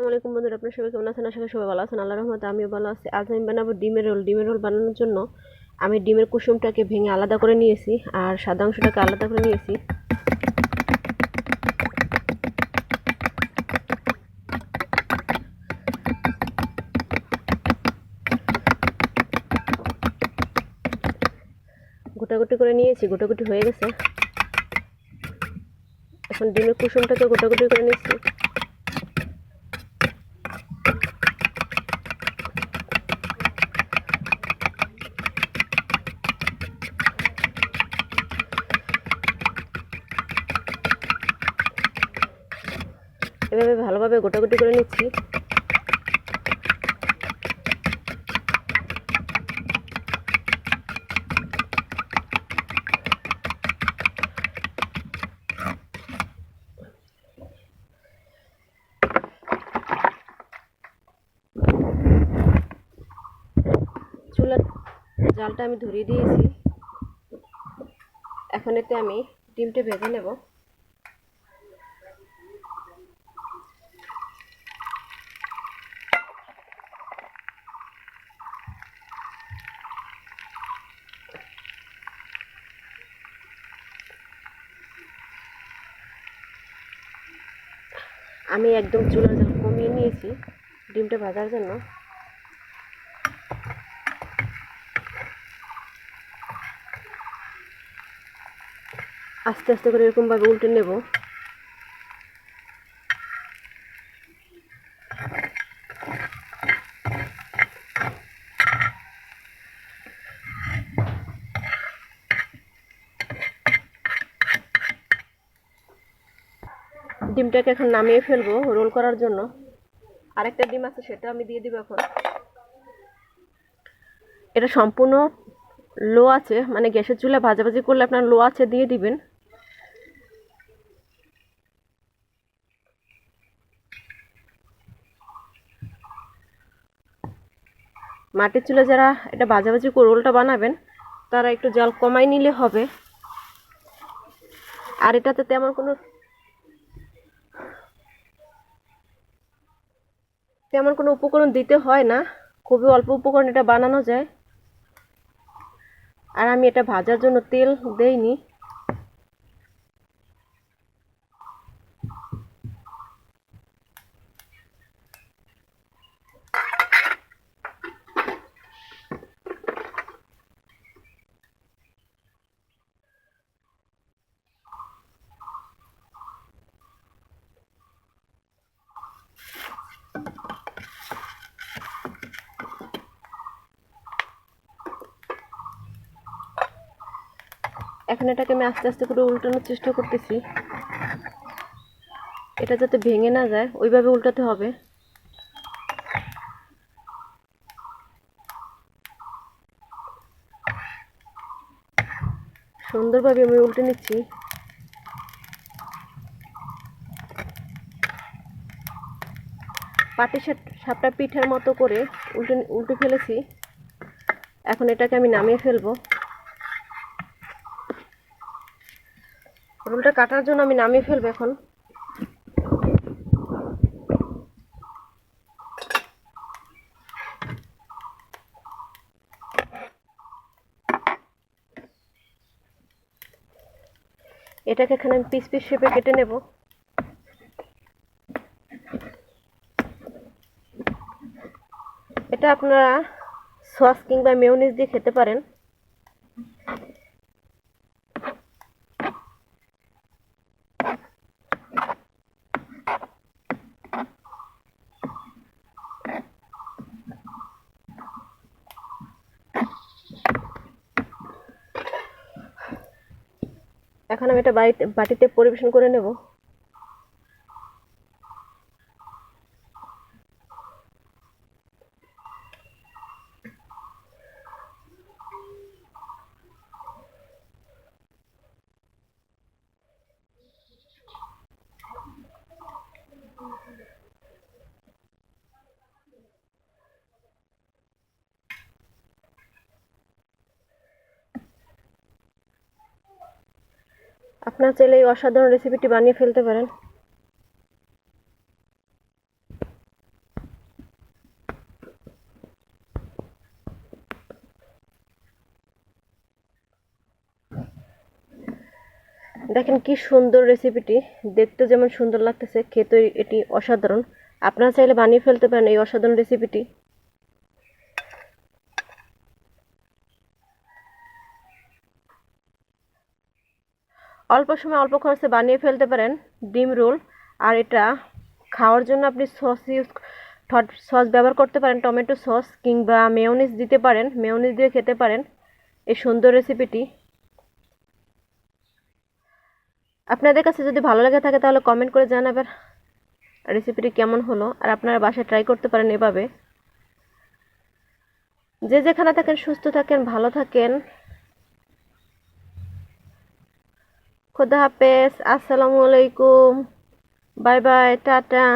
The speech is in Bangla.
আসসালামু আলাইকুম বন্ধুরা, আপনার সবাই কেমন আছেন? আশা করি সবাই ভালো আছেন। আল্লাহ রহমতে আমিও ভালো আছি। আজ আমি বানাবো ডিমের রোল। ডিমের রোল বানানোর জন্য আমি ডিমের কুসুমটাকে ভেঙে আলাদা করে নিয়েছি আর সাদা অংশটাকে আলাদা করে নিয়েছি। গোটাগুটি করে নিয়েছি। গোটাগুটি হয়ে গেছে। এখন ডিমের কুসুমটাকে গোটাগুটি করে নিচ্ছি। এভাবে ভালোভাবে গোটাগুটি করে নিচ্ছি। জালটা আমি ধরিয়ে দিয়েছি। এখন এতে আমি ডিমটা ভেজে নেব। আমি একদম চুলার জল কমিয়ে নিয়েছি ডিমটা ভাজার জন্য। আস্তে আস্তে করে এরকমভাবে উল্টে নেব। ডিমটাকে এখন নামিয়ে ফেলব রোল করার জন্য। আরেকটা ডিম আছে, সেটা আমি দিয়ে দিব এখন। এটা সম্পূর্ণ লো আছে মানে গ্যাসের চুলা ভাজাভাজি করলে আপনার লো আছে, দিয়ে দিবেন। মাটির চুলা যারা এটা ভাজাভাজি করে রোলটা বানাবেন, তারা একটু জল কমাই নিলে হবে। আর এটাতে তেমন কোনো তেমন কোনো উপকরণ দিতে হয় না। খুবই অল্প উপকরণ এটা বানানো যায়। আর আমি এটা ভাজার জন্য তেল দেইনি। এখন এটাকে আমি আস্তে আস্তে করে উল্টানোর চেষ্টা করতেছি। এটা যাতে ভেঙে না যায়, ওইভাবে উল্টাতে হবে। সুন্দরভাবে আমি উল্টে নিচ্ছি। পাটি সাপটা পিঠার মতো করে উল্টে উল্টে ফেলেছি। এখন এটাকে আমি নামিয়ে ফেলব। রোলটা কাটার জন্য আমি নামিয়ে ফেলব এখন। এটাকে এখানে আমি পিস পিস শেপে কেটে নেব। এটা আপনারা সস কিংবা মেয়নিজ দিয়ে খেতে পারেন। এখন আমি এটা বাড়িতে বাটিতে পরিবেশন করে নেব। আপনার চাইলে এই অসাধারণ রেসিপিটি বানিয়ে ফেলতে পারেন। দেখেন কি সুন্দর রেসিপিটি দেখতে যেমন সুন্দর লাগতেছে খেতে এটি অসাধারণ। আপনারা চাইলে বানিয়ে ফেলতে পারেন এই অসাধারণ রেসিপিটি অল্প সময় অল্প খরচে বানিয়ে ফেলতে পারেন ডিম রোল। আর এটা খাওয়ার জন্য আপনি সস ইউজ সস ব্যবহার করতে পারেন, টমেটো সস কিংবা মেয়নিজ দিতে পারেন, মেয়নিজ দিয়ে খেতে পারেন এই সুন্দর রেসিপিটি আপনাদের কাছে যদি ভালো লাগে থাকে তাহলে কমেন্ট করে জানাবেন রেসিপিটি কেমন হলো, আর আপনারা বাসায় ট্রাই করতে পারেন এভাবে। যে যেখানে থাকেন, সুস্থ থাকেন, ভালো থাকেন। খোদা হাফেজ আসসালামু আলাইকুম। Bye bye tata.